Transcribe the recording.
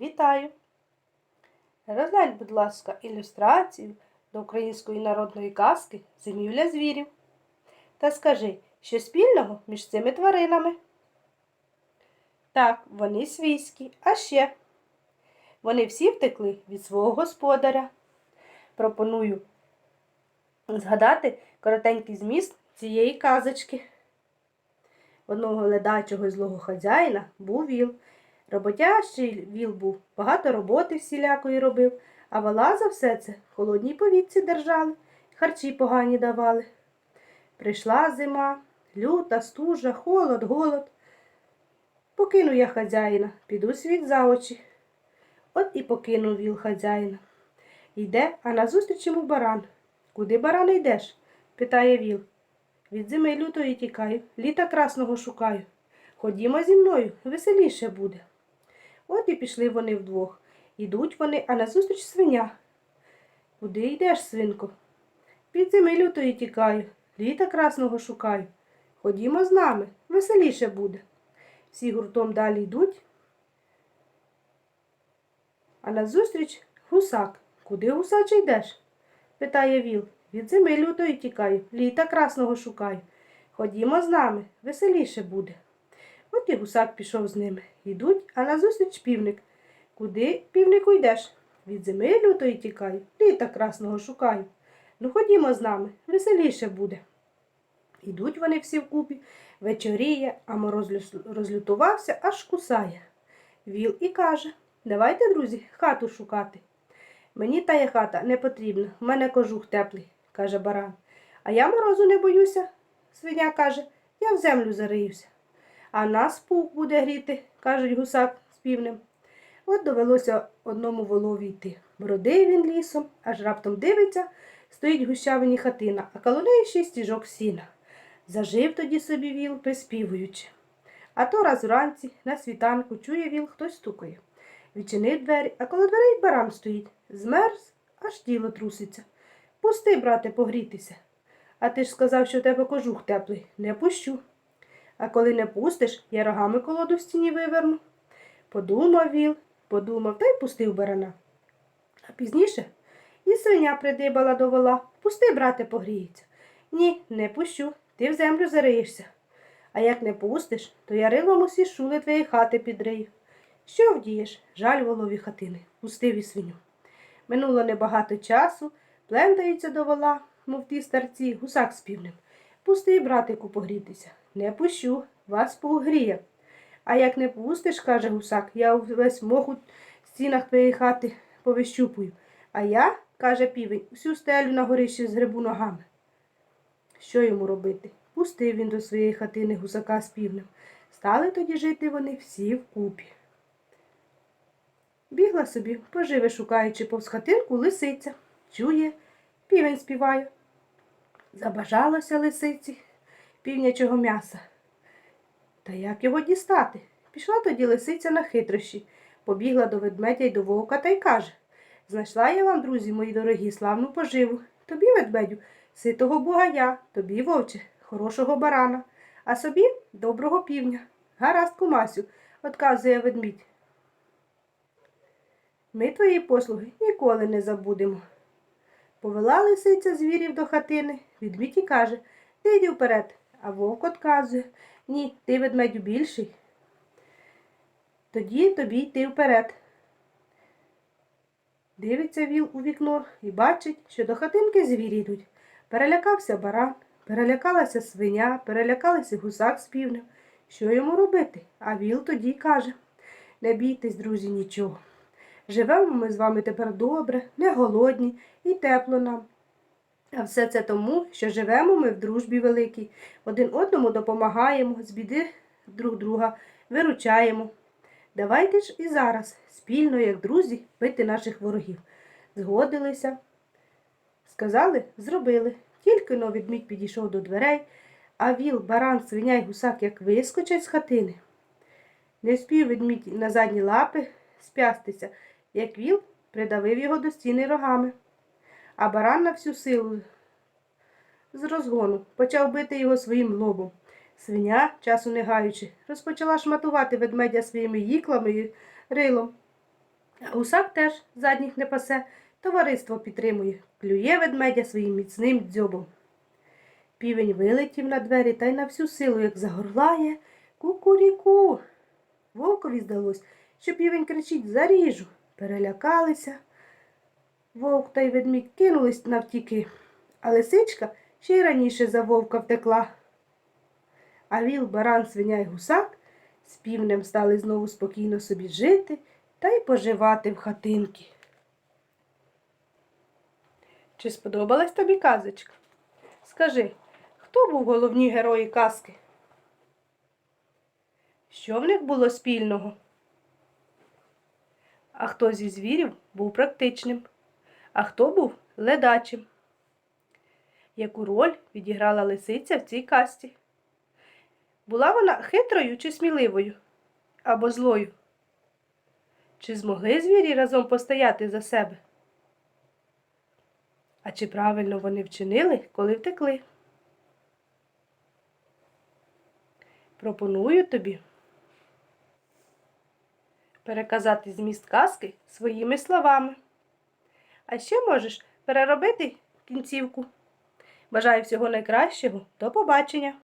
Вітаю! Розглянь, будь ласка, ілюстрацію до української народної казки Зимівля звірів. Та скажи, що спільного між цими тваринами? Так, вони свійські, а ще вони всі втекли від свого господаря. Пропоную згадати коротенький зміст цієї казочки. Одного ледачого і злого хазяїна був віл. Роботящий віл був, багато роботи всілякої робив, а вала за все це в холодній повітці держали, харчі погані давали. Прийшла зима, люта, стужа, холод, голод. Покину я хазяїна, піду світ за очі. От і покинув віл хазяїна. Йде, а назустріч йому баран. Куди баране йдеш? питає віл. Від зими лютої тікаю, літа красного шукаю. Ходімо зі мною, веселіше буде. От і пішли вони вдвох. Ідуть вони, а назустріч свиня. Куди йдеш, свинко? Під зими лютої тікаю, літа красного шукаю. Ходімо з нами, веселіше буде. Всі гуртом далі йдуть. А назустріч гусак. Куди гусаче йдеш? питає віл. Від зими лютої тікаю, літа красного шукаю. Ходімо з нами, веселіше буде. От і гусак пішов з ними. Йдуть, а назустріч півник. Куди, півнику, йдеш? Від зими лютої тікаю, літа красного шукаю. Ну ходімо з нами, веселіше буде. Ідуть вони всі вкупі, вечоріє, а мороз розлютувався, аж кусає. Віл і каже Давайте, друзі, хату шукати. Мені тая хата не потрібна, в мене кожух теплий, каже баран. А я морозу не боюся, свиня каже, я в землю зариюся. А нас пух буде гріти, кажуть гусак з півнем. От довелося одному волові йти. Бродив він лісом, аж раптом дивиться, стоїть гущавині хатина, а коло неї ще стіжок сіна. Зажив тоді собі віл, приспівуючи. А то раз вранці, на світанку, чує віл, хтось стукає. Відчинив двері, а коло дверей баран стоїть. Змерз, аж тіло труситься. Пусти, брате, погрітися. А ти ж сказав, що в тебе кожух теплий. Не пущу. А коли не пустиш, я рогами колоду в стіні виверну. Подумав віл, подумав та й пустив барана. А пізніше і свиня придибала до вола. Пусти, брате, погріється. Ні, не пущу, ти в землю зариєшся. А як не пустиш, то я рилом усі шули твоєї хати підрию. Що вдієш? Жаль волові хатини, пустив і свиню. Минуло небагато часу, плентаються до вола, мов ті старці, гусак з півнем. Пусти, братику, погрітися. Не пущу, вас погріє. А як не пустиш, каже гусак, я весь мох у стінах твоєї повищупую. А я, каже півень, усю стелю на горищі згребу ногами. Що йому робити? Пустив він до своєї хатини гусака з півнем. Стали тоді жити вони всі вкупі. Бігла собі, поживе, шукаючи повз хатинку, лисиця. Чує, півень співає. Забажалося лисиці півнячого м'яса. Та як його дістати? Пішла тоді лисиця на хитрощі, побігла до ведмедя й до вовка та й каже Знайшла я вам, друзі мої дорогі, славну поживу. Тобі, ведмедю, ситого бугая, тобі, вовче, хорошого барана, а собі доброго півня. Гаразд, кумасю, отказує ведмідь. Ми твої послуги ніколи не забудемо. Повела лисиця звірів до хатини, відмідь і каже, ти йди вперед, а вовк отказує, ні, ти ведмедю більший. Тоді тобі йти вперед. Дивиться віл у вікно і бачить, що до хатинки звірі йдуть. Перелякався баран, перелякалася свиня, перелякалася гусак з півнем. Що йому робити? А віл тоді каже Не бійтесь, друзі, нічого. Живемо ми з вами тепер добре, не голодні і тепло нам. А все це тому, що живемо ми в дружбі великій, один одному допомагаємо, з біди друг друга виручаємо. Давайте ж і зараз, спільно, як друзі, бити наших ворогів. Згодилися. Сказали, зробили. Тільки но відмідь підійшов до дверей, а віл, баран, свиня й гусак як вискочать з хатини. Не спів ведмідь на задні лапи спястися, як віл придавив його до стіни рогами. А баран на всю силу з розгону почав бити його своїм лобом. Свиня, часу не гаючи, розпочала шматувати ведмедя своїми їклами і рилом. Гусак теж задніх не пасе, товариство підтримує, клює ведмедя своїм міцним дзьобом. Півень вилетів на двері та й на всю силу, як загорлає, кукуріку. Вовкові здалось, що півень кричить заріжу. Перелякалися. Вовк та й ведмідь кинулись навтіки, а лисичка ще й раніше за вовка втекла. А віл, баран, свиня й гусак з півнем стали знову спокійно собі жити та й поживати в хатинки. Чи сподобалась тобі казочка? Скажи, хто був головні герої казки? Що в них було спільного? А хто зі звірів був практичним, а хто був ледачим? Яку роль відіграла лисиця в цій касті? Була вона хитрою чи сміливою або злою? Чи змогли звірі разом постояти за себе? А чи правильно вони вчинили, коли втекли? Пропоную тобі переказати зміст казки своїми словами. А ще можеш переробити кінцівку. Бажаю всього найкращого. До побачення!